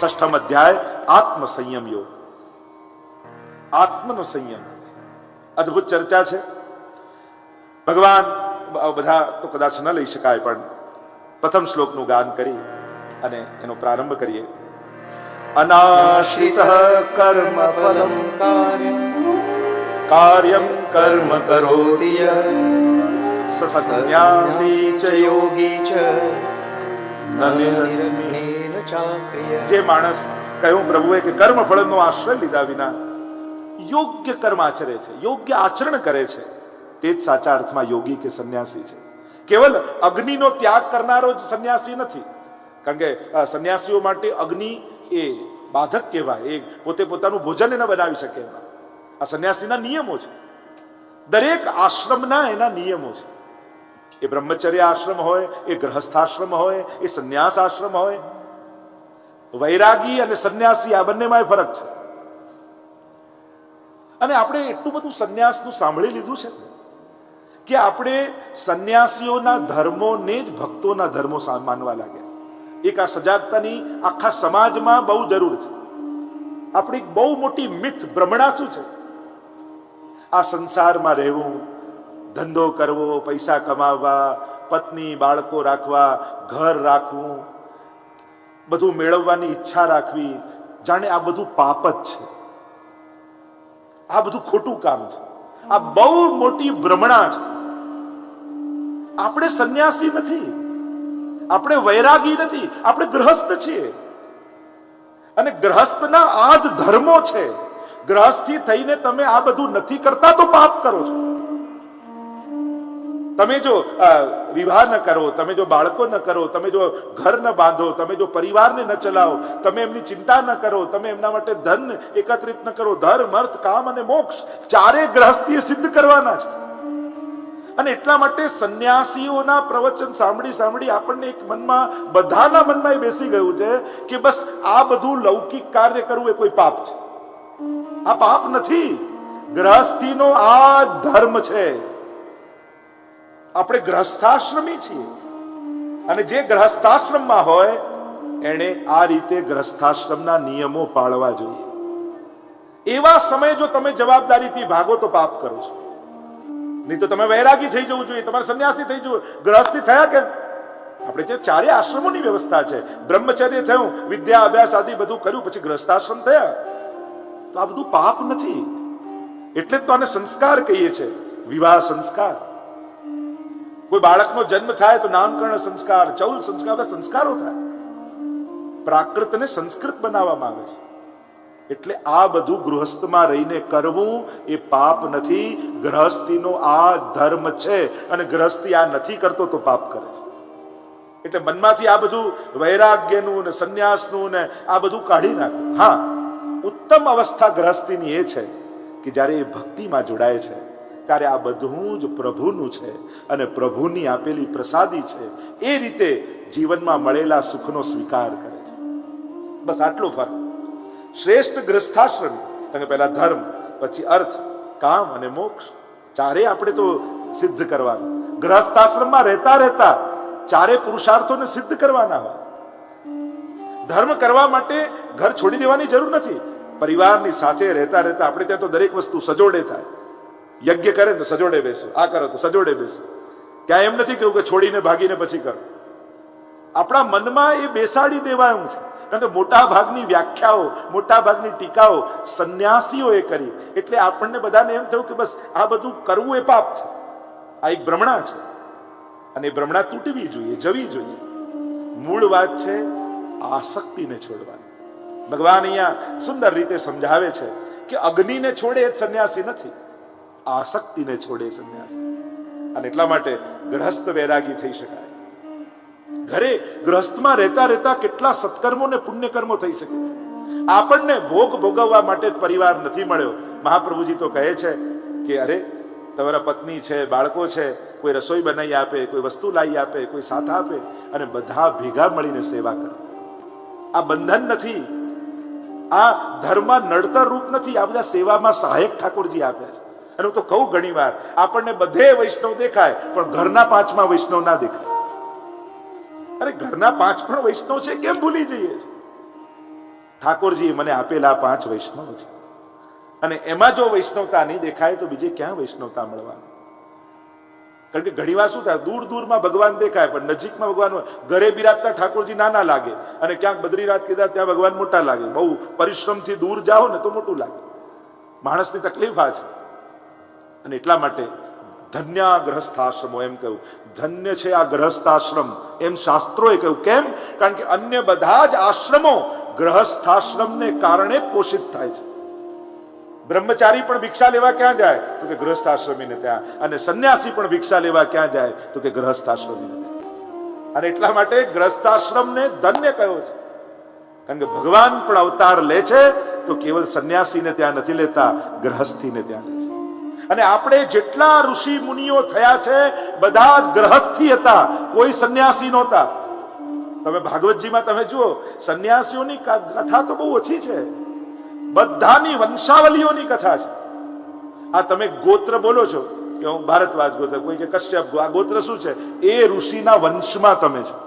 ષષ્ઠમ અધ્યાય આત્મ સંયમ યોગ આત્મનો સંયમ અદ્ભુત ચર્ચા છે ભગવાન બધા તો કદાચ ન લઈ શકાય પણ પ્રથમ શ્લોકનું ગાન કરી અને એનો પ્રારંભ કરીએ। અનાશ્રિત કર્મ ફલમ કાર્યમ કાર્યમ કર્મ કરોતિ સસન્યાસી ચ યોગી ચ ન જે માણસ કહ્યું પ્રભુએ કે કર્મ ફળનો આશ્રય લીધા વિના યોગ્ય કર્મ આચરે છે, યોગ્ય આચરણ કરે છે, તે જ સાચા અર્થમાં યોગી કે સંન્યાસી છે. કેવલ અગ્નિનો ત્યાગ કરનારો જ સંન્યાસી નથી. કારણ કે સંન્યાસીઓ માટે અગ્નિ એ બાધક કહેવાય, એ પોતે પોતાનું ભોજન ન બનાવી શકે એમાં. આ સંન્યાસીના નિયમો છે. દરેક આશ્રમના એના નિયમો છે. એ બ્રહ્મચર્ય આશ્રમ હોય, એ ગ્રહસ્થાશ્રમ હોય, એ સંન્યાસ આશ્રમ હોય વૈરાગી અને સંન્યાસી, આ બંનેમાં ફરક છે. અને આપણે એટલું બધું સંન્યાસનું સાંભળી લીધું છે કે આપણે સંન્યાસીઓના ધર્મોને જ ભક્તોના ધર્મો માનવા લાગ્યા. એક આ સજાગતાની આખા સમાજમાં બહુ જરૂર છે. આપણી બહુ મોટી મિથ, ભ્રમણા શું છે? આ સંસારમાં રહેવું, ધંધો કરવો, પૈસા કમાવવા, પત્ની, બાળકો રાખવા, ઘર રાખવું બધું મેળવવાની ઈચ્છા રાખવી, જાણે આ બધું પાપ જ છે. આ બધું ખોટું કામ છે. આ બહુ મોટી ભ્રમણા છે. આપણે સંન્યાસી નથી. આપણે વૈરાગી નથી. આપણે ગ્રહસ્થ છીએ. અને ગ્રહસ્થના આ જ ધર્મો છે. ગ્રહસ્થી થઈને તમે આ બધું નથી કરતા તો પાપ કરો છો. તમે જો વિવાહ ન કરો, તમે જો બાળકો ન કરો, તમે જો ઘર ન બાંધો, તમે જો પરિવારને ન ચલાવો, તમે એમની ચિંતા ન કરો, તમે એમના માટે ધન એકત્રિત ન કરો, ધર્મ, અર્થ, કામ અને મોક્ષ ચારે ગ્રહસ્થીએ સિદ્ધ કરવાના છે. અને એટલા માટે સંન્યાસીઓના પ્રવચન સાંભળી સાંભળી આપણને એક મનમાં, બધાના મનમાં એ બેસી ગયું છે કે બસ આ બધું લૌકિક કાર્ય કરવું એ કોઈ પાપ છે. આ પાપ નથી. ગ્રહસ્થીનો આ ધર્મ છે. આપણે ગ્રહસ્થાશ્રમી છીએ. અને જે ગ્રહસ્થાશ્રમમાં હોય, એણે આ રીતે ગ્રહસ્થાશ્રમના નિયમો પાળવા જોઈએ. એવા સમયે જો તમે જવાબદારીથી ભાગો તો પાપ કરો છો. નહીં તો તમે વૈરાગી થઈ જવું જોઈએ. તમારે સંન્યાસી થઈ જવું ગ્રહસ્થી થયા કે આપણે ત્યાં ચારે આશ્રમોની વ્યવસ્થા છે. બ્રહ્મચર્ય થયું, વિદ્યા, અભ્યાસ આદિ બધું કર્યું, પછી ગ્રસ્તાશ્રમ થયા. તો આ બધું પાપ નથી. એટલે જ તો આને સંસ્કાર કહીએ છે. વિવાહ સંસ્કાર. કોઈ બાળકનો જન્મ થાય તો નામકરણ સંસ્કાર, ચૌલ સંસ્કાર, બધા સંસ્કારો થાય. પ્રાકૃતને સંસ્કૃત બનાવવામાં આવે છે. એટલે આ બધું ગૃહસ્થમાં રહીને કરવું એ પાપ નથી. ગ્રહસ્થીનો આ ધર્મ છે અને ગ્રહસ્થી આ નથી કરતો તો પાપ કરે છે. એટલે મનમાંથી આ બધું વૈરાગ્યનું ને સંન્યાસનું ને આ બધું કાઢી નાખો. હા, ઉત્તમ અવસ્થા ગ્રહસ્થીની એ છે કે જ્યારે એ ભક્તિમાં જોડાય છે ત્યારે આ બધું જ પ્રભુનું છે અને પ્રભુની આપેલી પ્રસાદી છે. એ રીતે જીવનમાં મળેલા સુખનો સ્વીકાર કરે છે. બસ આટલો ફરક. શ્રેષ્ઠ ગ્રસ્થાશ્રમ, તમે પહેલા ધર્મ, પછી અર્થ, કામ અને મોક્ષ, ચારે આપણે તો સિદ્ધ કરવાનું. ગ્રહસ્થાશ્રમમાં રહેતા રહેતા ચારે પુરુષાર્થોને સિદ્ધ કરવાના હોય. ધર્મ કરવા માટે ઘર છોડી દેવાની જરૂર નથી. પરિવારની સાથે રહેતા રહેતા આપણે ત્યાં તો દરેક વસ્તુ સજોડે થાય. યજ્ઞ કરે તો સજોડે બેસો, આ કરો તો સજોડે બેસો. ક્યાં એમ નથી કહ્યું કે છોડીને ભાગીને પછી કરો. આપણા મનમાં એ બેસાડી દેવાયું છે. કારણ કે મોટા ભાગની વ્યાખ્યાઓ, મોટા ભાગની ટીકાઓ સંન્યાસીઓએ કરી. એટલે આપણને બધાને એમ થયું કે બસ આ બધું કરવું એ પાપ છે. આ એક ભ્રમણા છે. અને એ ભ્રમણા તૂટવી જોઈએ, જવી જોઈએ. મૂળ વાત છે આસક્તિને છોડવાની. ભગવાન અહીંયા સુંદર રીતે સમજાવે છે કે અગ્નિને છોડે એ જ સંન્યાસી નથી. આસક્તિને છોડે સંન્યાસ. અને એટલા માટે ગ્રહસ્થ વૈરાગી થઈ શકાય. ઘરે ગ્રહસ્થમાં રહેતા રહેતા કેટલા સત્કર્મો ને પુણ્યકર્મો થઈ શકે છે. આપણને ભોગ ભોગવવા માટે પરિવાર નથી મળ્યો. મહાપ્રભુજી તો કહે છે કે, અરે, તમારા પત્ની છે, બાળકો છે, કોઈ રસોઈ બનાવી આપે, કોઈ વસ્તુ લાવી આપે, કોઈ સાથ આપે, અને બધા ભેગા મળીને સેવા કરે. આ બંધન નથી. આ ધર્મ નડતર રૂપ નથી. આ બધા સેવામાં સહાયક ઠાકોરજી આપે છે. હું તો કહું ઘણી વાર, આપણને બધે વૈષ્ણવ દેખાય, પણ ઘરના પાંચમાં વૈષ્ણવ ના દેખાય. અરે ઘરના પાંચ પણ વૈષ્ણવ છે, કેમ ભૂલી જઈએ ઠાકોરજીએ મને આપેલા પાંચ વૈષ્ણવ છે. અને એમાં જો વૈષ્ણવતા નહીં દેખાય, તો બીજે ક્યાં વૈષ્ણવતા મળવાની? કારણ કે ઘણી વાર શું થાય, દૂર દૂરમાં ભગવાન દેખાય, પણ નજીકમાં ભગવાન ઘરે બિરાજતા ઠાકોરજી નાના લાગે, અને ક્યાંક બદ્રીનાથ કેદાર ત્યાં ભગવાન મોટા લાગે. બહુ પરિશ્રમથી દૂર જાઓ ને તો મોટું લાગે. માણસની તકલીફ આ છે. અને એટલા માટે ધન્ય આ ગ્રહસ્થાશ્રમો એમ કહ્યું. ધન્ય છે આ ગ્રહસ્થાશ્રમ. એમ શાસ્ત્રોએ કહ્યું. કેમ? કારણ કે અન્ય બધા જ આશ્રમો ગ્રહસ્થાશ્રમને કારણે પોષિત થાય છે. બ્રહ્મચારી પણ ભિક્ષા લેવા ક્યાં જાય? તો કે ગ્રહસ્થાશ્રમીને ત્યાં. અને સંન્યાસી પણ ભિક્ષા લેવા ક્યાં જાય? તો કે ગ્રહસ્થાશ્રમીને આશ્રમીને અને એટલા માટે ગ્રહસ્થાશ્રમને ધન્ય કયો છે. કારણ કે ભગવાન પણ અવતાર લે છે, તો કેવલ સંન્યાસીને ત્યાં નથી લેતા, ગ્રહસ્થીને ત્યાં લે છે. અને આપણે જેટલા ઋષિ મુનિઓ થયા છે, બધા ગ્રહસ્થી હતા. કોઈ સંન્યાસી નહોતા. તમે ભાગવતજીમાં તમે જુઓ, સંન્યાસીઓની કથા તો બહુ ઓછી છે. બધાની વંશાવલીઓની કથા છે. આ તમે ગોત્ર બોલો છો, કે હું ભારતવાજ ગોત્ર, કોઈ કે કશ્યપ આ ગોત્ર શું છે? એ ઋષિના વંશમાં તમે છો.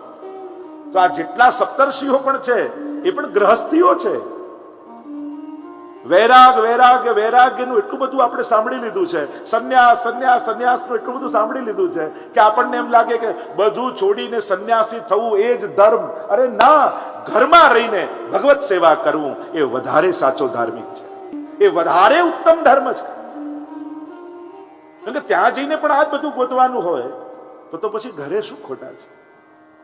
તો આ જેટલા સપ્તર્ષિઓ પણ છે, એ પણ ગ્રહસ્થીઓ છે. વૈરાગ, વૈરાગ્ય, વૈરાગ્યનું એટલું બધું આપણે સાંભળી લીધું છે. સંન્યાસ સંન્યાસ, સંન્યાસનું એટલું બધું સાંભળી લીધું છે કે આપણને એમ લાગે કે બધું છોડીને સંન્યાસી થવું એ જ ધર્મ. અરે ના, ઘરમાં રહીને ભગવત સેવા કરવું એ વધારે સાચો ધાર્મિક છે. એ વધારે ઉત્તમ ધર્મ છે. કારણ કે ત્યાં જઈને પણ આ જ બધું ગોતવાનું હોય, તો તો પછી ઘરે શું ખોટા છે?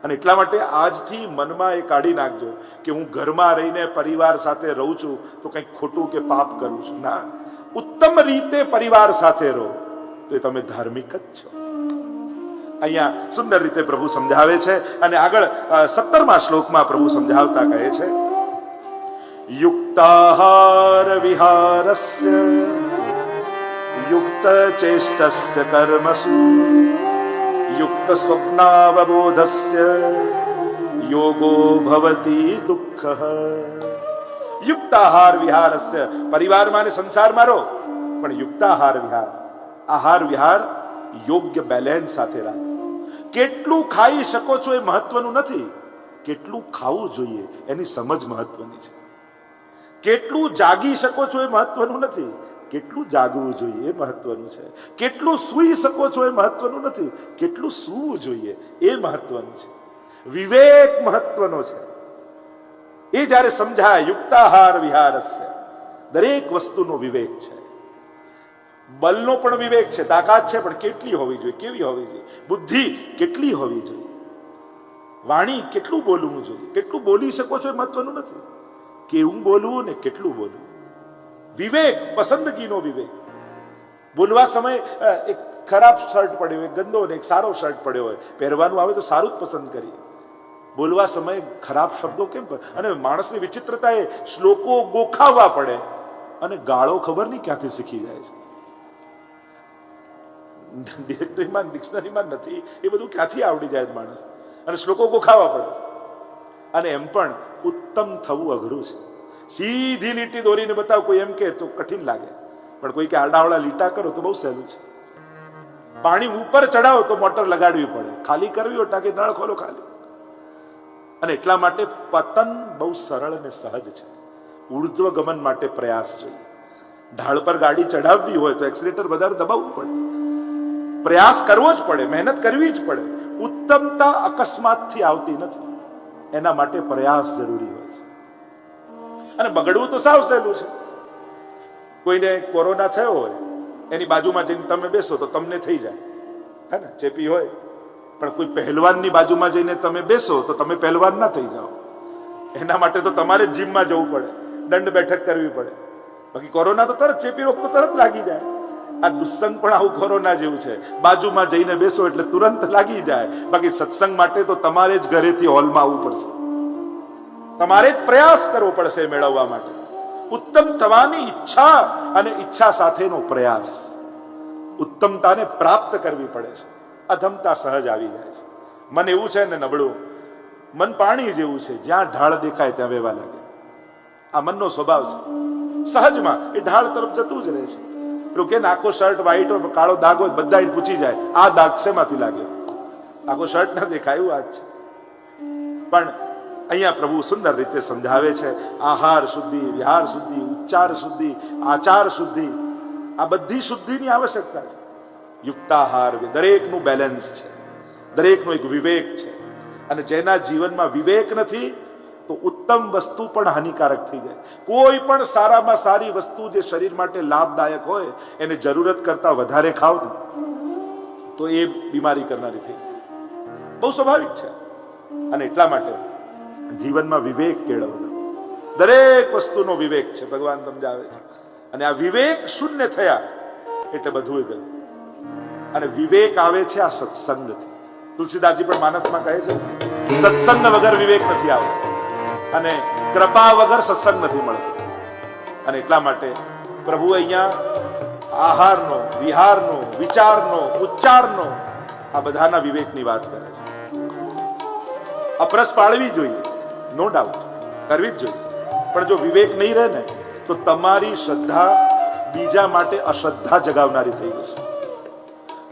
અને એટલા માટે આજથી મનમાં એ કાઢી નાખજો કે હું ઘરમાં રહીને પરિવાર સાથે રહું છું, તો કંઈક ખોટું કે પાપ કરું છું. ના. ઉત્તમ રીતે પરિવાર સાથે રહો, તો તમે ધાર્મિક જ છો. અહીંયા સુંદર રીતે પ્રભુ સમજાવે છે અને આગળ સત્તરમા શ્લોકમાં પ્રભુ સમજાવતા કહે છે, યુક્તાહાર વિહારસ્ય, યુક્ત ચેષ્ટસ્ય કર્મસુ. યુક્ત સ્વપ્નાવબોધસ્ય યોગો ભવતી દુઃખ યુક્તાહાર વિહારસ્ય પરિવારમાં અને સંસારમાં રહો પણ યુક્તાહાર વિહાર આહાર વિહાર યોગ્ય બેલેન્સ સાથે રાખો કેટલું ખાઈ શકો છો એ મહત્વનું નથી કેટલું ખાવું જોઈએ એની સમજ મહત્વની છે કેટલું જાગી શકો છો એ મહત્વનું નથી કેટલું જાગવું જોઈએ એ મહત્વનું છે. કેટલું સૂઈ શકો છો એ મહત્વનું નથી. કેટલું સૂવું જોઈએ એ મહત્વનું છે. વિવેક મહત્વનો છે. એ જ્યારે સમજાય, યુક્તાહાર વિહારસ્ય. દરેક વસ્તુનો વિવેક છે. બલનો પણ વિવેક છે, તાકાત છે, પણ કેટલી હોવી જોઈએ, કેવી હોવી જોઈએ? બુદ્ધિ કેટલી હોવી જોઈએ? વાણી કેટલું બોલવું જોઈએ? કેટલું બોલી શકો છો એ મહત્વનું નથી. કેવું બોલવું ને કેટલું બોલવું? વિવેક, પસંદગીનો વિવેક. બોલવા સમયે એક ખરાબ શર્ટ પડ્યો હોય, ગંદો ને એક સારો શર્ટ પડ્યો હોય, પહેરવાનું આવે તો સારું જ પસંદ કરીએ. બોલવા સમયે ખરાબ શબ્દો કેમ અને માણસની વિચિત્રતા એ શ્લોકો ગોખાવવા પડે, અને ગાળો ખબર નહીં ક્યાંથી શીખી જાય છે. ડિરેક્ટરીમાં, ડિક્શનરીમાં નથી, એ બધું ક્યાંથી આવડી જાય માણસ? અને શ્લોકો ગોખાવા પડે. અને એમ પણ ઉત્તમ થવું અઘરું છે. સીધી લીટી દોરીને બતાવ, કોઈ એમ કે તો કઠિન લાગે. પણ કોઈ કે આડાવડા લીટા કરો તો બહુ સહેલું છે. પાણી ઉપર ચડાવો તો મોટર લગાડવી પડે. ખાલી કરવી હોય ટાંકી નળ ખોલો ખાલી. અને એટલા માટે પતન બહુ સરળ અને સહજ છે. ઉર્ધ્વ ગમન માટે પ્રયાસ જોઈએ. ઢાળ પર ગાડી ચડાવવી હોય તો એક્સિલેટર વધારે દબાવવું પડે. પ્રયાસ કરવો જ પડે, મહેનત કરવી જ પડે. ઉત્તમતા અકસ્માતથી આવતી નથી. એના માટે પ્રયાસ જરૂરી હોય. અને બગડવું તો સાવ સહેલું છે. કોઈને કોરોના થયો હોય, એની બાજુમાં જઈને તમે બેસો તો તમને થઈ જાય. હે ને? ચેપી હોય. પણ કોઈ પહેલવાનની બાજુમાં જઈને તમે બેસો તો તમે પહેલવાન ના થઈ જાઓ. એના માટે તો તમારે જીમમાં જવું પડે. દંડ બેઠક કરવી પડે. બાકી કોરોના તો તરત ચેપી રોગ તો તરત લાગી જાય. આ દુસ્સંગ પણ આવું કોરોના જેવું છે. બાજુમાં જઈને બેસો એટલે તુરંત લાગી જાય. બાકી સત્સંગ માટે તો તમારે જ ઘરેથી હોલમાં આવવું પડશે. તમારે જ પ્રયાસ કરવો પડશે મેળવવા માટે. ઉત્તમ થવાની ઈચ્છા અને ઈચ્છા સાથેનો પ્રયાસ. ઉત્તમતાને પ્રાપ્ત કરવી પડે છે. અધમતા સહજ આવી જાય છે. મન એવું છે ને નબળું, મન પાણી જેવું છે. જ્યાં ઢાળ દેખાય ત્યાં વેવા લાગે. આ મનનો સ્વભાવ છે. સહજમાં એ ઢાળ તરફ જતું જ રહે છે. પેલું કે આખો શર્ટ વ્હાઈટ કાળો દાગ હોય બધા પૂછી જાય, આ દાગ શેમાંથી લાગ્યો? આખો શર્ટ ના દેખાય, એવું આ છે. પણ અહીંયા પ્રભુ સુંદર રીતે સમજાવે છે. આહાર શુદ્ધિ, વિહાર શુદ્ધિ, ઉચ્ચાર શુદ્ધિ, આચાર શુદ્ધિ, આ બધી શુદ્ધિની આવશ્યકતા છે. યુક્તાહાર દરેકનું બેલેન્સ છે. દરેકનો એક વિવેક છે. અને જેના જીવનમાં વિવેક નથી, તો ઉત્તમ વસ્તુ પણ હાનિકારક થઈ જાય. કોઈ પણ સારામાં સારી વસ્તુ જે શરીર માટે લાભદાયક હોય, એને જરૂરત કરતા વધારે ખાવ તો એ બીમારી કરનારી થઈ બહુ સ્વાભાવિક છે. અને એટલા માટે જીવનમાં વિવેક કેળવવો દરેક વસ્તુનો વિવેક છે, ભગવાન સમજાવે છે. અને આ વિવેક શૂન્ય થયા એટલે બધું ગયું. અને વિવેક આવે છે આ સત્સંગથી. તુલસીદાસજી પણ માનસમાં કહે છે, સત્સંગ વગર વિવેક નથી આવતો. અને કૃપા વગર સત્સંગ નથી મળતો. અને એટલા માટે પ્રભુ અહીંયા આહારનો, વિહારનો, વિચારનો, ઉચ્ચારનો આ બધાના વિવેકની વાત કરે છે. અપરસ પાળવી જોઈએ. નો ડાઉટ કરવી જ જોઈએ. પણ જો વિવેક નહીં રહે ને, તો તમારી શ્રદ્ધા બીજા માટે અશ્રદ્ધા જગાવનારી થઈ જશે.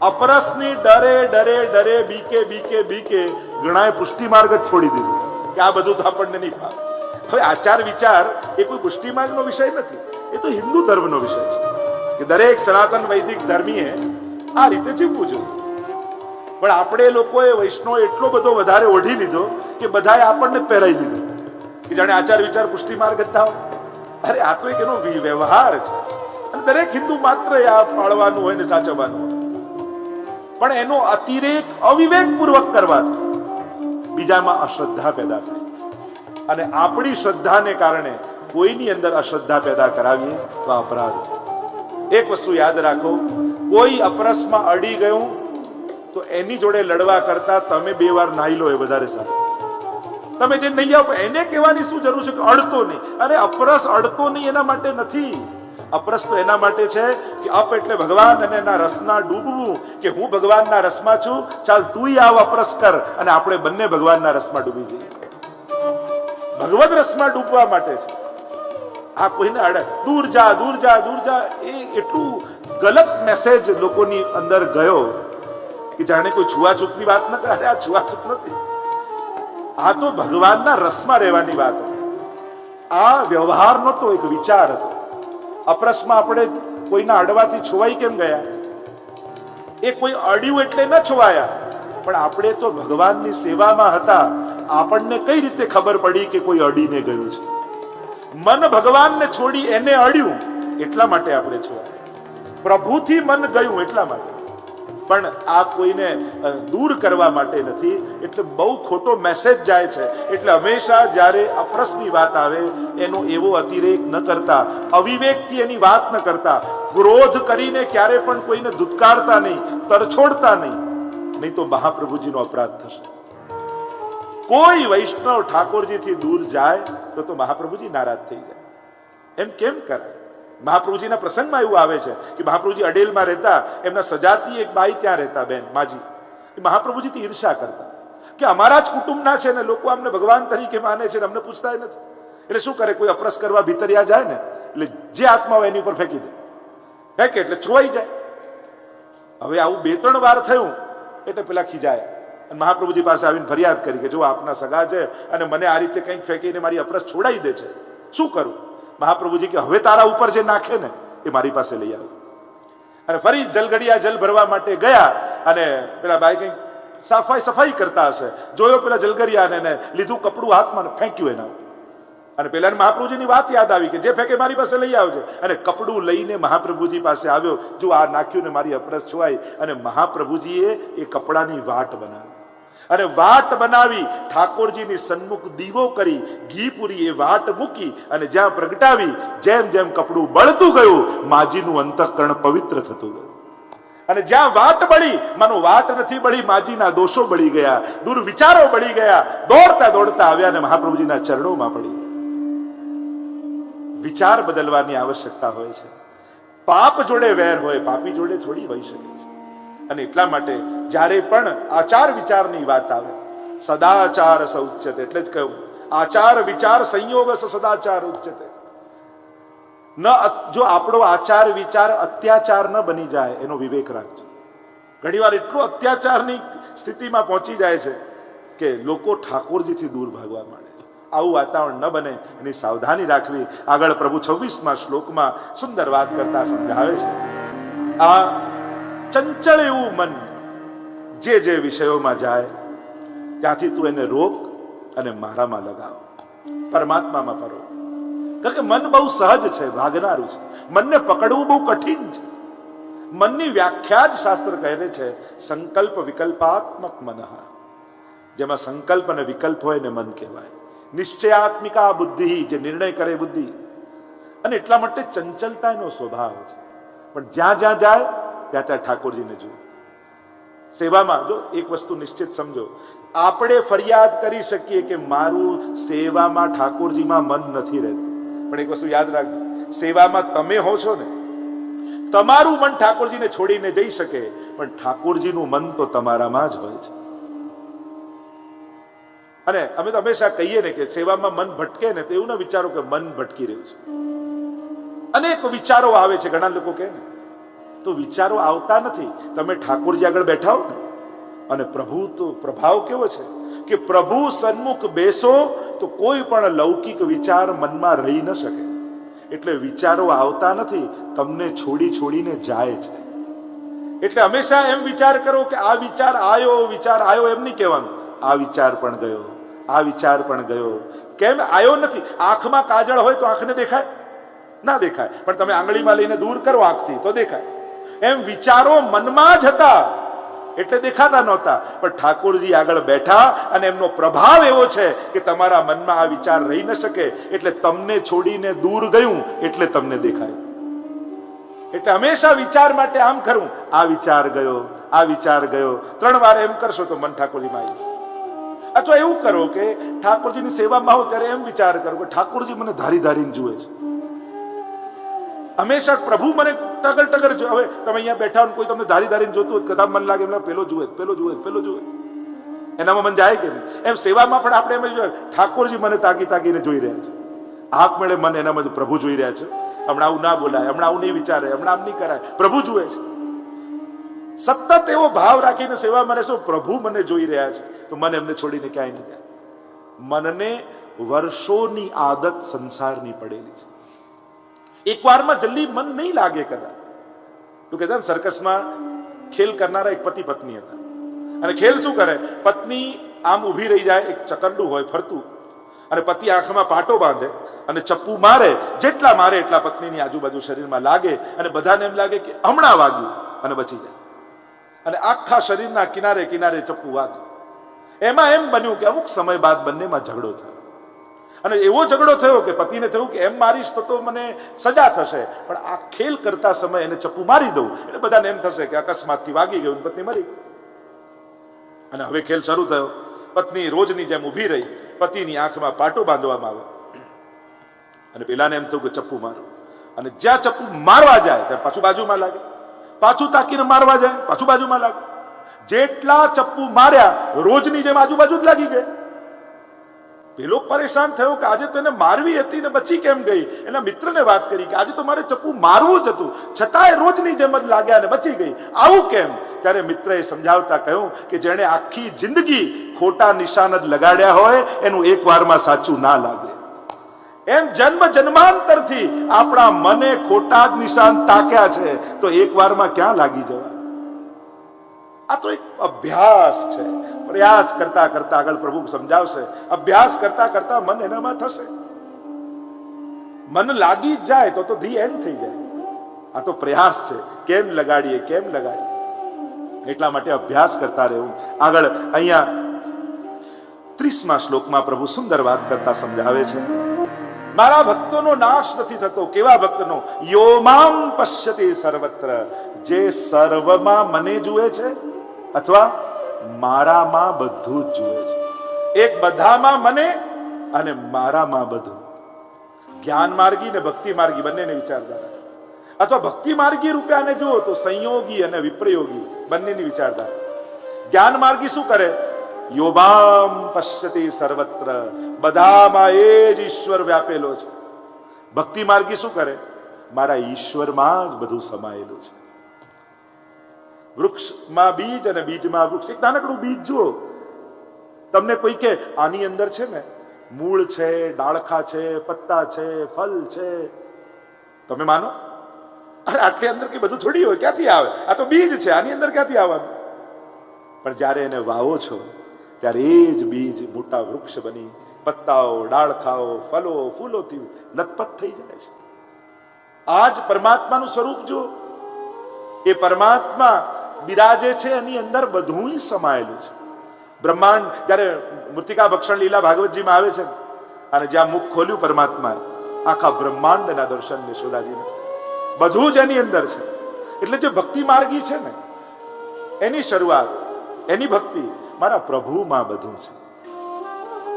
અપરસની ડરે ડરે ડરે, બીકે બીકે બીકે ઘણાએ પુષ્ટિ માર્ગ જ છોડી દીધો. કે આ બધું તો આપણને નહીં ફાવે. હવે આચાર વિચાર એ કોઈ પુષ્ટિ માર્ગનો વિષય નથી. એ તો હિન્દુ ધર્મનો વિષય છે. કે દરેક સનાતન વૈદિક ધર્મીએ આ રીતે જીવવું જોઈએ. પણ આપણે લોકોએ વૈષ્ણવ એટલો બધો વધારે ઓઢી લીધો કે બધાએ આપણને પહેરાઈ દીધો. કે જાણે આચાર વિચાર પુષ્ટિ માર્ગ જ થાવ અરે, આ તો એક એનો વ્યવહાર છે. અને દરેક હિન્દુ માત્ર આ પાળવાનું હોય ને સાચવવાનું પણ એનો અતિરેક અવિવેક પૂર્વક કરવાથી બીજામાં અશ્રદ્ધા પેદા થાય. અને આપણી શ્રદ્ધાને કારણે કોઈની અંદર અશ્રદ્ધા પેદા કરાવીએ તો અપરાધ. છે એક વસ્તુ યાદ રાખો, કોઈ અપરસમાં અડી ગયું તો એની જોડે લડવા કરતા તમે બે વાર નાહી લો એ વધારે સારું. તમે જે નહીં આવો એને કહેવાની શું જરૂર છે કે અડતો નહીં? અરે, અપરસ અડતો નહીં એના માટે નથી. અપરસ તો એના માટે છે કે અપ એટલે ભગવાન અને એના રસના ડૂબવું કે હું ભગવાનના રસમાં છું, ચાલ તુંય આવ અપરસ કર અને આપણે બંને ભગવાનના રસમાં ડૂબી જઈએ. ભગવદ રસમાં ડૂબવા માટે છે. આ કોઈને અડે દૂર જા દૂર જા દૂર જા. એ એટલું ગલત મેસેજ લોકોની અંદર ગયો કે જાણે કોઈ છૂવાછૂતની વાત ન કરે. આ છૂવાછૂત નથી. આ તો ભગવાનના રસમાં રહેવાની વાત આ વ્યવહાર તો એક વિચાર હતો. અપ્રસમાં આપણે કોઈના અડવાથી છોવાઈ કેમ ગયા? એ કોઈ અડ્યું એટલે ન છોવાયા. પણ આપણે તો ભગવાનની સેવામાં હતા. આપણને કઈ રીતે ખબર પડી કે કોઈ અડીને ગયું છે? મન ભગવાનને છોડી એને અડ્યું. એટલા માટે આપણે છોવાયા પ્રભુથી મન ગયું એટલા માટે. પણ આ કોઈને દૂર કરવા માટે નથી. એટલે બહુ ખોટો મેસેજ જાય છે. એટલે હંમેશા જ્યારે અપ્રસની વાત આવે, એનો એવો અતિરેક ન કરતા, અવિવેકથી એની વાત ન કરતા. ક્રોધ કરીને ક્યારે પણ કોઈને ધુતકારતા નહીં, તરછોડતા નહીં. નહીં તો મહાપ્રભુજીનો અપરાધ થશે. કોઈ વૈષ્ણવ ઠાકોરજીથી દૂર જાય, તો તો મહાપ્રભુજી નારાજ થઈ જાય. એમ કેમ કરે? મહાપ્રભુજીના પ્રસંગમાં એવું આવે છે કે મહાપ્રભુજી અડેલમાં રહેતા, એમના સજાતી એક બાઈ ત્યાં રહેતા, બેન, માજી. એ મહાપ્રભુજીથી ઈર્ષા કરતા. કે અમારા જ કુટુંબના છે ને, લોકો અમને ભગવાન તરીકે માને છે અમને પૂછતા નથી. એટલે શું કરે? કોઈ અપરસ કરવા ભીતરિયા જાય ને, એટલે જે આત્મા હોય એની ઉપર ફેંકી દે. ફેંકે એટલે છોવાઈ જાય. હવે આવું બે ત્રણ વાર થયું, એટલે પેલા ખીજાય. અને મહાપ્રભુજી પાસે આવીને ફરિયાદ કરી કે, જો આપના સગા છે અને મને આ રીતે કંઈક ફેંકીને મારી અપરસ છોડાઈ દે છે, શું કરું? મહાપ્રભુજી કે, હવે તારા ઉપર જે નાખે ને, એ મારી પાસે લઈ આવે. અને ફરી જલગડિયા જલ ભરવા માટે ગયા અને પેલા ભાઈ કઈ, સફાઈ સફાઈ કરતા હશે. જોયો પેલા જલગરિયાને ને લીધું કપડું હાથમાં ફેંક્યું એના અને પેલા મહાપ્રભુજીની વાત યાદ આવી કે, જે ફેંકે મારી પાસે લઈ આવજે. અને કપડું લઈને મહાપ્રભુજી પાસે આવ્યો, જો આ નાખ્યું ને મારી અપરસ છુવાઈ અને મહાપ્રભુજીએ એ કપડાની વાટ બનાવી. અને વાત બનાવી, ઠાકોરજીની સન્મુખ દીવો કરી, ઘી પૂરી એ વાત મૂકી અને જ્યાં પ્રગટાવી, જેમ જેમ કપડું બળતું ગયું, માજીનું અંતઃકરણ પવિત્ર થતું ગયું. અને જ્યાં વાત બળી, માનો વાત નથી બળી, માજીના દોષો બળી ગયા, દુર્વિચારો બળી ગયા, દોડતા દોડતા આવ્યા અને મહાપ્રભુજીના ચરણોમાં પડી વિચાર બદલવાની આવશ્યકતા હોય છે. પાપ જોડે વેર હોય, પાપી જોડે થોડી હોઈ શકે છે. અને એટલા માટે જ્યારે પણ આચાર વિચારની વાત આવે, સદાચાર સ ઉચ્યતે, એટલે જ કહ્યું આચાર વિચાર સંયોગ સદાચાર ઉચ્ચતે ન જો આપણો આચાર વિચાર અત્યાચાર ન બની જાય, એનો વિવેક રાખજો. ઘણીવાર એટલો અત્યાચારની સ્થિતિમાં પહોંચી જાય છે કે લોકો ઠાકોરજીથી દૂર ભાગવા માંડે છે. આવું વાતાવરણ ન બને, એની સાવધાની રાખવી. આગળ પ્રભુ છવ્વીસમાં શ્લોકમાં સુંદર વાત કરતા સમજાવે છે. આ ચંચળ એવું મન જે જે વિષયોમાં જાય, ત્યાંથી તું એને રોક અને મારામાં લગાવ. પરમાત્મામાં પરો કારણ કે મન બહુ સહજ છે ભાગનારું છે. મનને પકડવું બહુ કઠિન છે. મનની વ્યાખ્યા જ શાસ્ત્ર કહે છે, સંકલ્પ વિકલ્પાત્મક મન. જેમાં સંકલ્પ અને વિકલ્પ હોય ને મન કહેવાય. નિશ્ચયાત્મિકા બુદ્ધિ જે નિર્ણય કરે બુદ્ધિ. અને એટલા માટે ચંચલતા એનો સ્વભાવ છે. પણ જ્યાં જ્યાં જાય ત્યાં ત્યાં ઠાકોરજીને જુઓ. સેવામાં જો એક વસ્તુ નિશ્ચિત સમજો, આપણે ફરિયાદ કરી શકીએ કે મારું સેવામાં ઠાકોરજીમાં મન નથી રહેતું. પણ એક વસ્તુ યાદ રાખજો, સેવામાં તમે હો છો ને, તમારું મન ઠાકોરજીને છોડીને જઈ શકે, પણ ઠાકોરજીનું મન તો તમારામાં જ હોય છે. અને અમે તો હંમેશા કહીએ ને કે સેવામાં મન ભટકે ને તો એવું ના વિચારો કે મન ભટકી રહ્યું છે. અનેક વિચારો આવે છે, ઘણા લોકો કહે ને. તો વિચારો આવતા નથી. તમે ઠાકોરજી આગળ બેઠા હો ને. અને પ્રભુ તો પ્રભાવ કેવો છે? કે પ્રભુ સન્મુખ બેસો તો કોઈ પણ લૌકિક વિચાર મનમાં રહી ન શકે. એટલે વિચારો આવતા નથી, તમને છોડી છોડીને જાય છે. એટલે હંમેશા એમ વિચાર કરો કે આ વિચાર આવ્યો વિચાર આવ્યો એમ નહીં કહેવાનું. આ વિચાર પણ ગયો, આ વિચાર પણ ગયો. કેમ? આવ્યો નથી. આંખમાં કાજળ હોય તો આંખને દેખાય? ના દેખાય. પણ તમે આંગળીમાં લઈને દૂર કરો આંખથી, તો દેખાય. એમ વિચારો મનમાં જ હતા. એટલે દેખાતા નહોતા. પણ ઠાકોરજી આગળ બેઠા અને એમનો પ્રભાવ એવો છે કે તમારા મનમાં આ વિચાર રહી ન શકે. એટલે તમને છોડીને દૂર ગયું એટલે તમને દેખાય. એટલે હંમેશા વિચાર માટે આમ કરું આ વિચાર ગયો, આ વિચાર ગયો. ત્રણ વાર એમ કરશો તો મન ઠાકોરજીમાં આવી અથવા એવું કરો કે ઠાકોરજીની સેવામાં આવો ત્યારે એમ વિચાર કરો કે ઠાકોરજી મને ધારી ધારીને જુએ છે. હંમેશા પ્રભુ મને ટગર ટગર હવે તમે અહીંયા બેઠા હોય કોઈ તમને ધારી ધારીને જોતું હોય કદાચ મન લાગે એમને પેલો જુએ પેલો જુએ પેલો જુએ. એનામાં મન જાય કે નહીં એમ સેવામાં પણ આપણે એમ જોઈએ, ઠાકોરજી મને તાકી તાકીને જોઈ રહ્યા છે. આંખ મળે મન એનામાં પ્રભુ જોઈ રહ્યા છે. હમણાં આવું ના બોલાય હમણાં આવું નહીં વિચારે હમણાં આમ નહીં કરાય. પ્રભુ જુએ છે. સતત એવો ભાવ રાખીને સેવા મને શું પ્રભુ મને જોઈ રહ્યા છે. તો મને એમને છોડીને ક્યાંય નહીં જાય. મનને વર્ષોની આદત સંસારની પડેલી છે. એક વારમાં જલ્દી મન નહીં લાગે કદાચ. શું કહેતા સર્કસમાં ખેલ કરનારા એક પતિ પત્ની હતા. અને ખેલ શું કરે? પત્ની આમ ઊભી રહી જાય, એક ચકરડું હોય ફરતું. અને પતિ આંખમાં પાટો બાંધે અને ચપ્પુ મારે, જેટલા મારે એટલા પત્નીની આજુબાજુ શરીરમાં લાગે અને બધાને એમ લાગે કે હમણાં વાગ્યું અને બચી જાય. અને આખા શરીરના કિનારે કિનારે ચપ્પુ વાગ્યું એમાં એમ બન્યું કે અમુક સમય બાદ બંનેમાં ઝઘડો થયો. અને એવો ઝઘડો થયો કે પતિને થયું કે એમ મારીશ તો તો મને સજા થશે. પણ આ ખેલ કરતા સમય એને ચપ્પુ મારી દઉં. એટલે બધાને એમ થશે કે અકસ્માતથી વાગી ગયું પત્ની મરી. અને હવે ખેલ શરૂ થયો. પત્ની રોજની જેમ ઊભી રહી. પતિની આંખમાં પાટો બાંધવામાં આવ્યો અને પેલાને એમ થયું કે ચપ્પુ મારું. અને જ્યાં ચપ્પુ મારવા જાય ત્યાં પાછું બાજુમાં લાગે. પાછું તાકીને મારવા જાય, પાછું બાજુમાં લાગે. જેટલા ચપ્પુ માર્યા, રોજની જેમ આજુબાજુ જ લાગી ગઈ. પેલો પરેશાન થયો કે આજે તો એને મારવી હતી ને બચી કેમ ગઈ? એના મિત્રને વાત કરી કે આજે તો મારે ચપ્પુ મારવું જ હતું. છતાંય રોજની જેમ જ લાગ્યા અને બચી ગઈ. આવું કેમ? ત્યારે મિત્રએ સમજાવતા કહ્યું કે જેણે આખી જિંદગી ખોટા નિશાન જ લગાડ્યા હોય, એનું એક વારમાં સાચું ના લાગે. એમ જન્મ જન્માંતરથી આપણા મને ખોટા જ નિશાન તાક્યા છે, તો એક વારમાં ક્યાં લાગી જવા આ તો એક અભ્યાસ છે. પ્રયાસ કરતા કરતા આગળ પ્રભુ સમજાવશે. અભ્યાસ કરતા કરતા મન એનામાં થશે. મન લાગી જ જાય તો તો ધી એન્ડ થઈ જાય. આ તો પ્રયાસ છે. કેમ લગાડીએ? કેમ લગાડીએ? એટલા માટે અભ્યાસ કરતા રહેવું. આગળ અહીંયા ત્રીસમા શ્લોકમાં પ્રભુ સુંદર વાત કરતા સમજાવે છે. મારા ભક્તોનો નાશ નથી થતો. કેવા ભક્તનો? યોમામ પશ્યતિ સર્વત્ર. જે સર્વમાં મને જુએ છે અથવા મારામાં બધું જ જુએ છે. એક બધામાં મને અને મારામાં બધું. જ્ઞાન માર્ગી ને ભક્તિ માર્ગી બંનેને વિચારધારા. અથવા ભક્તિ માર્ગી રૂપે આને જુઓ તો સંયોગી અને વિપ્રયોગી બંનેની વિચારધારા. જ્ઞાન માર્ગી શું કરે? યોબામ પશ્યતિ સર્વત્ર. બધામાં એ જ ઈશ્વર વ્યાપેલો છે. ભક્તિ માર્ગી શું કરે? મારા ઈશ્વરમાં જ બધું સમાયેલું છે. વૃક્ષમાં બીજ અને બીજમાં વૃક્ષ. એક નાનકડું બીજ જુઓ. તમને કોઈ કે આની અંદર છે ને, મૂળ છે, ડાળખા છે, પત્તા છે, ફલ છે. તમે માનો? અરે, આટલી અંદર કે બધું થોડી હોય, ક્યાંથી આવે? આ તો બીજ છે, આની અંદર ક્યાંથી આવવાનું? પણ જ્યારે એને વાવો છો, ત્યારે એ જ બીજ મોટા વૃક્ષ બની, પત્તાઓ, ડાળખાઓ, ફલો ફૂલોથી લથપથ થઈ જાય છે. આ જ પરમાત્માનું સ્વરૂપ જો એ પરમાત્મા બિરાજે છે, એની અંદર બધું સમાયેલું છે. બ્રહ્માંડ, જ્યારે મૃતિકા ભક્ષણ લીલા ભાગવતજીમાં આવે છે અને જ્યાં મુખ ખોલ્યું પરમાત્માએ, આખા બ્રહ્માંડના દર્શન યશોદાજીને બધું જ એની અંદર છે. એટલે જે ભક્તિ માર્ગી છે ને, એની શરૂઆત, એની ભક્તિ મારા પ્રભુમાં બધું છે.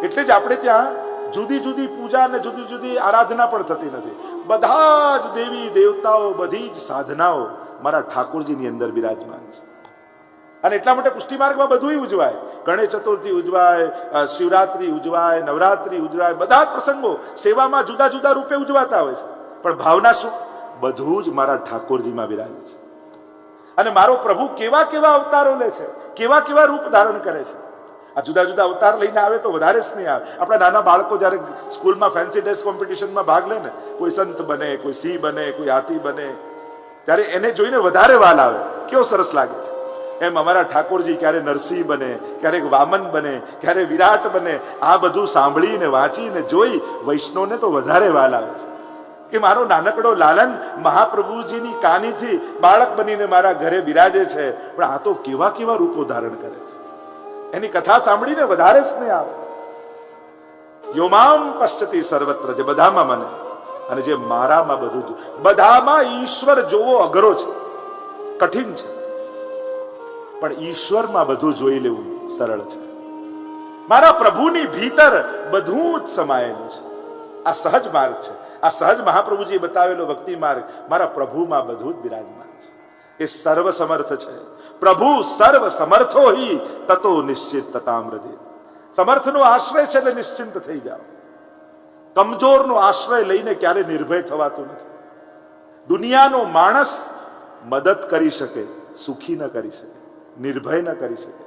એટલે જ આપણે ત્યાં જુદી જુદી પૂજા અને જુદી જુદી આરાધના પણ થતી નથી. બધા જ દેવી દેવતાઓ, બધી જ સાધનાઓ મારા ઠાકોરજીની અંદર બિરાજમાન છે. અને એટલા માટે પુષ્ટિ માર્ગમાં બધું ઉજવાય. ગણેશ ચતુર્થી ઉજવાય શિવરાત્રી ઉજવાય, નવરાત્રી ઉજવાય, બધા પ્રસંગો સેવામાં જુદા જુદા રૂપે ઉજવાતા હોય છે. પણ ભાવના શું? બધું જ મારા ઠાકોરજીમાં બિરાજે છે. અને મારો પ્રભુ કેવા કેવા અવતારો લે છે, કેવા કેવા રૂપ ધારણ કરે છે. આ જુદા જુદા અવતાર લઈને આવે તો વધારે સ્નેહ આવે. આપણા નાના બાળકો જ્યારે સ્કૂલમાં ફેન્સી ડ્રેસ કોમ્પિટિશનમાં ભાગ લે ને, કોઈ સંત બને, કોઈ સિંહ બને, કોઈ હાથી બને ત્યારે એને જોઈને વધારે વાલ આવે. કેવો સરસ લાગે છે. એમ અમારા ઠાકોરજી ક્યારે નરસિંહ બને, ક્યારેક વામન બને, ક્યારે વિરાટ બને, આ બધું સાંભળીને, વાંચીને, જોઈ વૈષ્ણવને તો વધારે વાલ આવે છે. કે મારો નાનકડો લાલન મહાપ્રભુજીની કાનીથી બાળક બનીને મારા ઘરે બિરાજે છે, પણ આ તો કેવા કેવા રૂપો ધારણ કરે છે. એની કથા સાંભળીને વધારે સ્નેહ આવે યોમામ પશ્ચતી સર્વત્ર જે બધામાં મને. અને જે મારામાં બધું બધામાં ઈશ્વર જોવો અઘરો છે. કઠિન છે. પણ ઈશ્વરમાં બધું જોઈ લેવું સરળ છે. મારા પ્રભુની ભીતર બધું જ સમાયેલું છે. આ સહજ માર્ગ છે. આ સહજ મહાપ્રભુજી બતાવેલો ભક્તિ માર્ગ મારા પ્રભુમાં બધું જ બિરાજમાન છે. એ સર્વ સમર્થ છે. પ્રભુ સર્વ સમર્થો હિ તતો નિશ્ચિત તતામ્રદે સમર્થનો આશ્રય છે એટલે નિશ્ચિંત થઈ જાઓ. કમજોરનો આશ્રય લઈને ક્યારે નિર્ભય થવાતું નથી. દુનિયાનો માણસ મદદ કરી શકે, સુખી ન કરી શકે, નિર્ભય ન કરી શકે.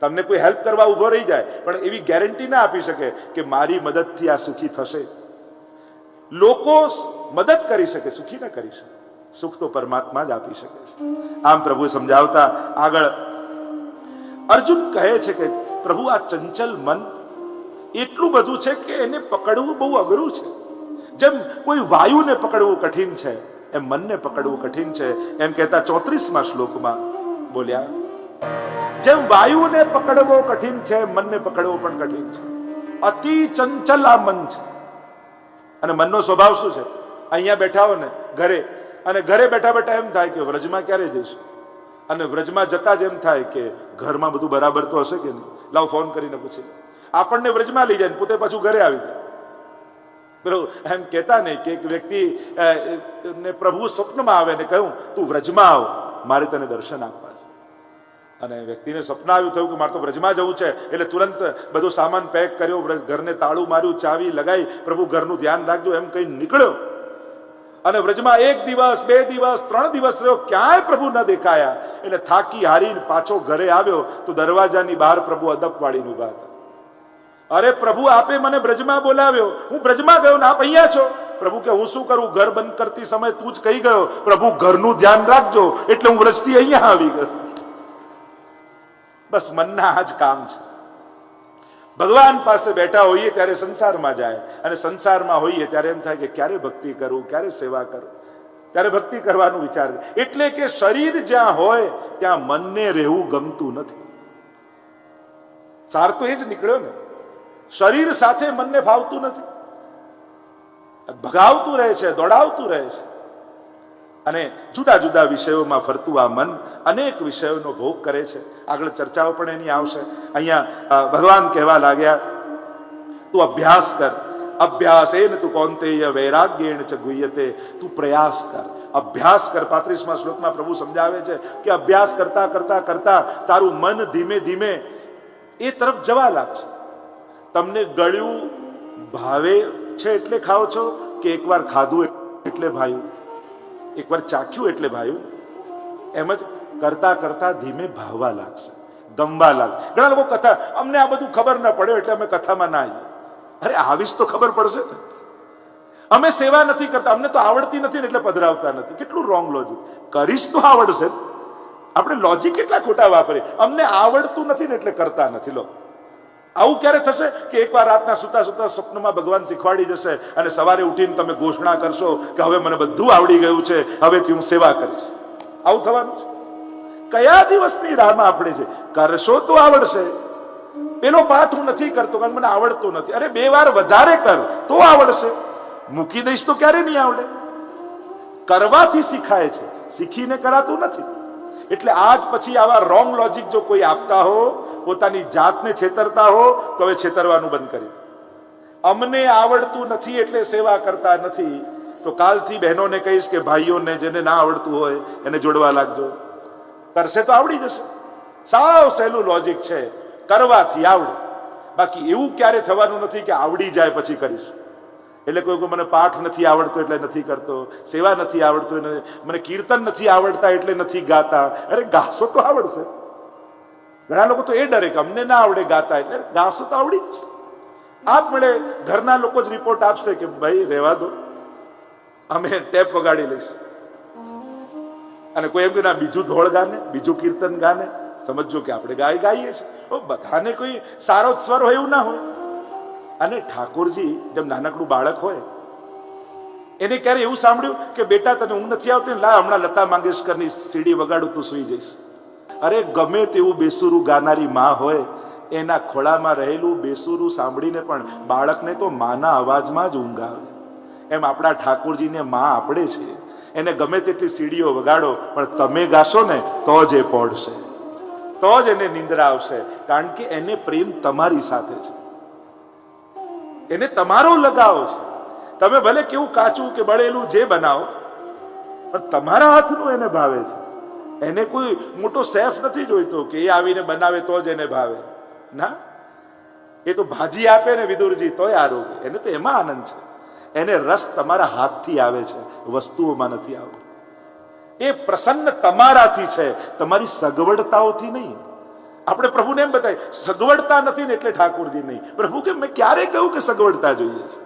તમને કોઈ હેલ્પ કરવા ઊભો રહી જાય, પણ એવી ગેરંટી ના આપી શકે કે મારી મદદથી આ સુખી થશે. લોકો મદદ કરી શકે, સુખી ન કરી શકે. સુખ તો પરમાત્મા જ આપી શકે છે. આમ પ્રભુ સમજાવતા આગળ અર્જુન કહે છે કે પ્રભુ આ ચંચલ મન એટલું બધું છે કે એને પકડવું બહુ અઘરું છે. જેમ કોઈ વાયુને પકડવું કઠિન છે, એમ મનને પકડવું કઠિન છે, એમ કહેતા ચોત્રીસમાં શ્લોકમાં બોલ્યા, જેમ વાયુને પકડવો કઠિન છે મનને પકડવો પણ કઠિન છે. અતિ ચંચલ આ મન છે. અને મનનો સ્વભાવ શું છે? અહીંયા બેઠા હો ને, ઘરે, અને ઘરે બેઠા બેઠા એમ થાય કે વ્રજમાં ક્યારે જઈશું? અને વ્રજમાં જતા જ એમ થાય કે ઘરમાં બધું બરાબર તો હશે કે નહીં? લાવ ફોન કરીને પૂછી. આપણને વ્રજમાં લઈ જાય ને પોતે પાછું ઘરે આવી જાય. બરોબર એમ કહેતા નહીં કે એક વ્યક્તિ ને પ્રભુ સ્વપ્નમાં આવે ને કહ્યું તું વ્રજમાં આવ, મારે તને દર્શન આપવા છે. અને વ્યક્તિને સ્વપ્ન આવ્યું થયું કે મારે તો વ્રજમાં જવું છે, એટલે તુરંત બધો સામાન પેક કર્યો ઘરને તાળું માર્યું, ચાવી લગાવી પ્રભુ ઘરનું ધ્યાન રાખજો, એમ કઈ નીકળ્યો. અને વ્રજમાં એક દિવસ, બે દિવસ, ત્રણ દિવસ રહ્યો, ક્યાંય પ્રભુ ન દેખાયા. એટલે થાકી હારીને પાછો ઘરે આવ્યો, તો દરવાજાની બહાર પ્રભુ અદપ વાળીને ઊભા હતા. અરે પ્રભુ આપે મને બ્રજમાં બોલાવ્યો. હું બ્રજમાં ગયો ને આપ અહીંયા છો. પ્રભુ કે હું શું કરું? ઘર બંધ કરતી સમય તું જ કહી ગયો, પ્રભુ, ઘરનું ધ્યાન રાખજો, એટલે હું વ્રજથી અહીંયા આવી ગયો. બસ મનના આ જ કામ છે. ભગવાન પાસે બેઠા હોઈએ ત્યારે સંસારમાં જાય અને સંસારમાં હોઈએ ત્યારે એમ થાય કે ક્યારે ભક્તિ કરું, ક્યારે સેવા કરું? ત્યારે ભક્તિ કરવાનું વિચાર એટલે કે શરીર જ્યાં હોય, ત્યાં મનને રહેવું ગમતું નથી. સાર તો એ જ નીકળ્યો ને. શરીર સાથે મનને ફાવતું નથી. ભગાવતું રહે છે, દોડાવતું રહે છે. અને જુદા જુદા વિષયોમાં ફરતું આ મન અનેક વિષયોનો ભોગ કરે છે. આગળ ચર્ચાઓ પણ એની આવશે. અહીંયા ભગવાન કહેવા લાગ્યા, તું અભ્યાસ કર. અભ્યાસ એ તું કોંતેય વૈરાગ્યેણ ચ ગુહ્યતે. તું પ્રયાસ કર. અભ્યાસ કર. પાંત્રીસમાં શ્લોકમાં પ્રભુ સમજાવે છે કે અભ્યાસ કરતા કરતા કરતા તારું મન ધીમે ધીમે એ તરફ જવા લાગશે. તમને ગળ્યું ભાવે છે એટલે ખાઓ છો કે એકવાર ખાધું એટલે ભાયું? એકવાર ચાખ્યું એટલે ભાયું? એમ જ કરતા કરતા ધીમે ભાવવા લાગશે, ગમવા લાગશે. ઘણા લોકો કથા, અમને આ બધું ખબર ના પડ્યો એટલે અમે કથામાં ના આવીએ. અરે આવીશ તો ખબર પડશે ને. અમે સેવા નથી કરતા, અમને તો આવડતી નથી ને એટલે પધરાવતા નથી. કેટલું રોંગ લોજિક કરીશ તો આવડશે આપણે લોજિક કેટલા ખોટા વાપરીએ? અમને આવડતું નથી ને એટલે કરતા નથી. લો. આવું ક્યારે થશે કે એકવાર રાતના સુતા સુતા સ્વપ્નમાં ભગવાન શીખવાડી જશે અને સવારે ઉઠીને તમે ઘોષણા કરશો કે હવે મને બધું આવડી ગયું છે, હવેથી હું સેવા કરીશ. આવું થવાનું છે? કયા દિવસની રાહમાં આપણે છે કરશો તો આવડશે. પેલો પાઠ હું નથી કરતો, કારણ મને આવડતો નથી. અરે, બે વાર વધારે કર, તો આવડશે. મૂકી દઈશ તો ક્યારે નહીં આવડે? કરવાથી શીખાય છે. શીખીને કરાતું નથી. એટલે આજ પછી આવા રોંગ લોજિક જો કોઈ આપતા હો પોતાની જાતને છેતરતા હો, તો હવે છેતરવાનું બંધ કરી અમને આવડતું નથી એટલે સેવા કરતા નથી. તો કાલથી બહેનોને કહીશ કે ભાઈઓને જેને ના આવડતું હોય, એને જોડવા લાગજો. કરશે તો આવડી જશે. સાવ સહેલું લોજિક છે. કરવાથી આવડે. બાકી એવું ક્યારે થવાનું નથી કે આવડી જાય પછી કરીશ. એટલે કોઈ કોઈ મને પાઠ નથી આવડતો એટલે નથી કરતો, સેવા નથી આવડતું મને કીર્તન નથી આવડતા એટલે નથી ગાતા. અરે ગાશો તો આવડશે. ઘણા લોકો તો એ ડરે કે અમને ના આવડે ગાતા એટલે ગાશો તો આવડી જ. આપ મળે, ઘરના લોકો જ રિપોર્ટ આપશે કે ભાઈ રહેવા દો, અમે ટેપ વગાડી લઈશું. અને કોઈ એમ કે, ના, બીજું ધોળ ગાને, બીજું કીર્તન ગાને. સમજો કે આપણે ગાય ગાઈએ છીએ. બધાને કોઈ સારો સ્વર હોય એવું ના હોય. અને ઠાકોરજી, જેમ નાનકડું બાળક હોય, એને ક્યારે એવું સાંભળ્યું કે, બેટા, તને ઊંઘ નથી આવતી લા, હમણાં લતા મંગેશકરની સીડી વગાડું, તું સુઈ જઈશ. અરે ગમે તેવું બેસુરું ગાનારી માં હોય, એના ખોળામાં રહેલું બેસુરું સાંભળીને પણ બાળકને તો માના અવાજમાં જ ઊંઘ આવે એમ આપણા ઠાકોરજીને માં આપણે છે. એને ગમે તેટલી સીડીઓ વગાડો, પણ તમે ગાશો ને તો જ એ પડશે. તો જ એને નિંદ્રા આવશે, કારણ કે એને પ્રેમ તમારી સાથે છે. એને તમારો લગાવ છે. તમે ભલે કેવું કાચું કે બળેલું જે બનાવો, પણ તમારા હાથનું એને ભાવે છે. એને કોઈ મોટો સેફ નથી જોઈતો કે એ આવીને બનાવે તો જ એને ભાવે. ના. એ તો ભાજી આપે ને વિદુરજી, તોય આરોગ્ય એને તો એમાં આનંદ છે. એને રસ તમારા હાથથી આવે છે, વસ્તુઓમાં નથી આવતો. એ પ્રસન્ન તમારાથી છે, તમારી સગવડતાઓથી નહીં. આપણે પ્રભુને એમ બતાવી સગવડતા નથી ને એટલે ઠાકોરજી નહીં. પ્રભુ કે મેં ક્યારે કહ્યું કે સગવડતા જોઈએ છે?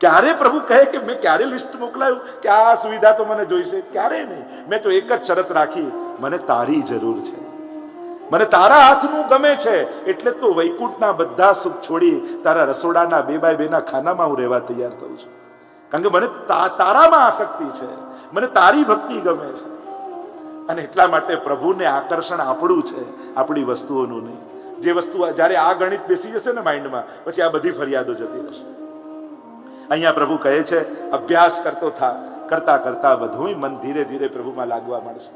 ક્યારે પ્રભુ કહે કે મેં ક્યારે લિસ્ટ મોકલાયું? કે આ સુવિધા તો મને જોઈશે. ક્યારે નહીં? મેં તો એક જ શરત રાખી. મને તારી જરૂર છે. મને તારા હાથનું ગમે છે. એટલે તો વૈકુંઠના બધા સુખ છોડી તારા રસોડાના બે બાય બેના ખાનામાં હું રહેવા તૈયાર થઉં છું. કારણ કે મને તારામાં આસક્તિ છે. મને તારી ભક્તિ ગમે છે. અને એટલા માટે પ્રભુને આકર્ષણ આપણું છે, આપણી વસ્તુઓનું નહીં. જે વસ્તુ જ્યારે આ ગણિત બેસી જશે ને માઇન્ડમાં, પછી આ બધી ફરિયાદો જતી રહેશે. અહીંયા પ્રભુ કહે છે, અભ્યાસ કરતો થા, કરતા કરતા બધું મન ધીરે ધીરે પ્રભુમાં લાગવા માંડશે.